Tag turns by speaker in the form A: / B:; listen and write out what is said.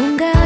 A: 온갖